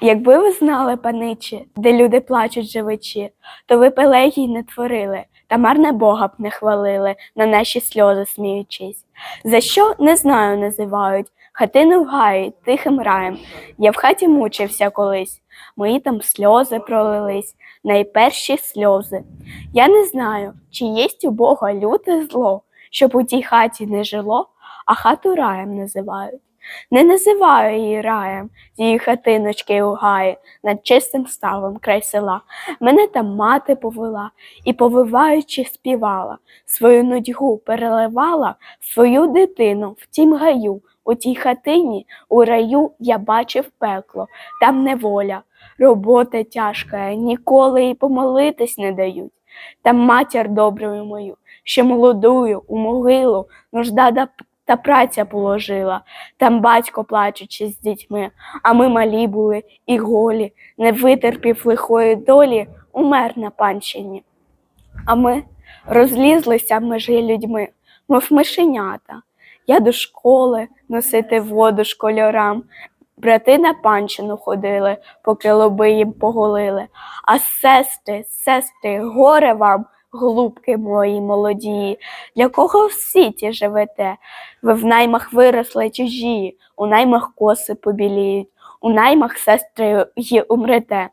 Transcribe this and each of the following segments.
Якби ви знали, паничі, де люди плачуть живичі, то ви б елегій не творили, та марне Бога б не хвалили, на наші сльози сміючись. За що не знаю, називають, хатину в гаї, тихим раєм. Я в хаті мучився колись, мої там сльози пролились, найперші сльози. Я не знаю, чи єсть у Бога люте зло, щоб у тій хаті не жило, а хату раєм називають. Не називаю її раєм, її хатиночки у гаї, над чистим ставом край села. Мене там мати повела і, повиваючи, співала, свою нудьгу переливала свою дитину в тім гаю. У тій хатині, у раю я бачив пекло, там неволя, робота тяжка, ніколи й помолитись не дають. Там матір доброю мою, ще молодую у могилу, нужда да та праця положила, там батько плачучи з дітьми, а ми малі були і голі, не витерпів лихої долі, умер на панщині. А ми розлізлися межі людьми, мов мишенята. Я до школи носити воду школярам. Брати на панщину ходили, поки лоби їм поголили. А сестри, сестри, горе вам, голубки мої молоді, для кого в світі живете? Ви в наймах виросли чужі, у наймах коси побіліють, у наймах сестри й умрете.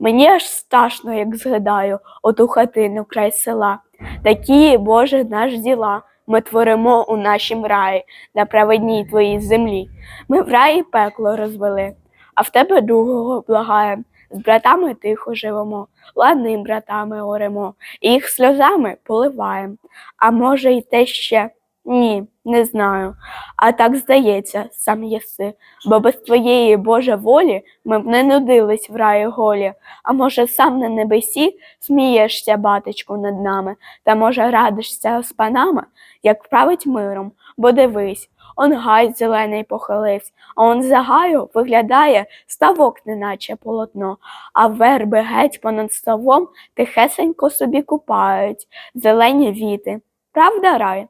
Мені аж страшно, як згадаю, оту хатину край села. Такі, Боже, наш діла. Ми творимо у нашім раї, на праведній твоїй землі. Ми в раї пекло розвели, а в тебе другого благаєм. З братами тихо живемо, ладним братами оремо, і їх сльозами поливаєм. А може, й те ще? Ні, не знаю. А так здається, сам єси, бо без твоєї Боже волі ми б не нудились в раї голі. А може, сам на небесі смієшся, батечку, над нами, та може радишся з панами, як править миром, бо дивись, он гай зелений похилився, а он за гаю виглядає ставок, неначе полотно, а верби геть понад ставом тихесенько собі купають, зелені віти. Правда, рай?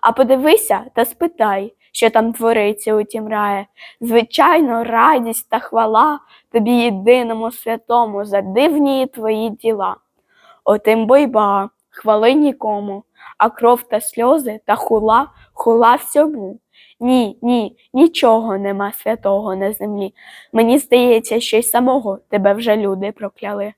А подивися та спитай, що там твориться у тім раї. Звичайно, радість та хвала тобі єдиному святому за дивні твої діла. Отим бойба, хвали нікому, а кров та сльози та хула, хула всьому. Ні, ні, нічого нема святого на землі. Мені здається, що й самого тебе вже люди прокляли.